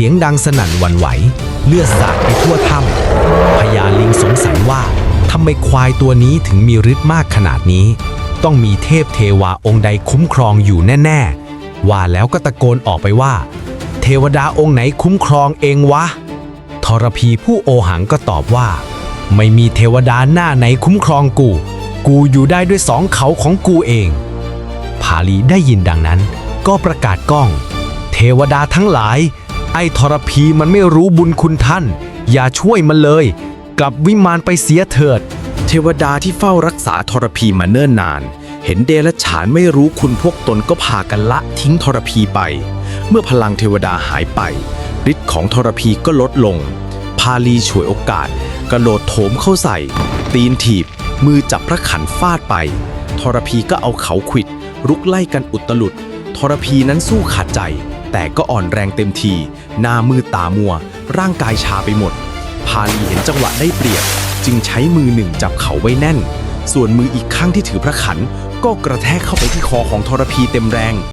สียงดังสนั่นวันไหว เลือดสาดไปทั่วถ้ำพญาลิงสงสัยว่าทำไมควายตัวนี้ถึงมีฤทธิ์มากขนาดนี้ ต้องมีเทพเทวาองค์ใดคุ้มครองอยู่แน่ ๆ ว่าแล้วก็ตะโกนออกไปว่า เทวดาองค์ไหนคุ้มครองเองวะทรพีผู้โอหังก็ตอบว่า ไม่มีเทวดาหน้าไหนคุ้มครองกู กูอยู่ได้ด้วยสองเขาของกูเอง ภาลีได้ยินดังนั้น ก็ประกาศก้อง เทวดาทั้งหลาย ไอ้ทรพีมันไม่รู้บุญคุณท่าน อย่าช่วยมันเลย กลับวิมานไปเสียเถิด เทวดาที่เฝ้ารักษาทรพีมาเนิ่นนาน เห็นเดรัจฉานไม่รู้คุณพวกตนก็พากันละทิ้งทรพีไป เมื่อพลังเทวดาหายไปฤทธิ์ของทรพีก็ลดลง พาลีฉวยโอกาส กระโดดโถมเข้าใส่ ตีนถีบ มือจับพระขันฟาดไป ทรพีก็เอาเขาขวิด รุกไล่กันอุตลุดทรพีนั้นสู้ขาดใจ แต่ก็อ่อนแรงเต็มที หน้ามืดตามัว ร่างกายชาไปหมด พาลีเห็นจังหวะได้เปรียบ จึงใช้มือหนึ่งจับเขาไว้แน่น ส่วนมืออีกข้างที่ถือพระขัน ก็กระแทกเข้าไปที่คอของทรพีเต็มแรง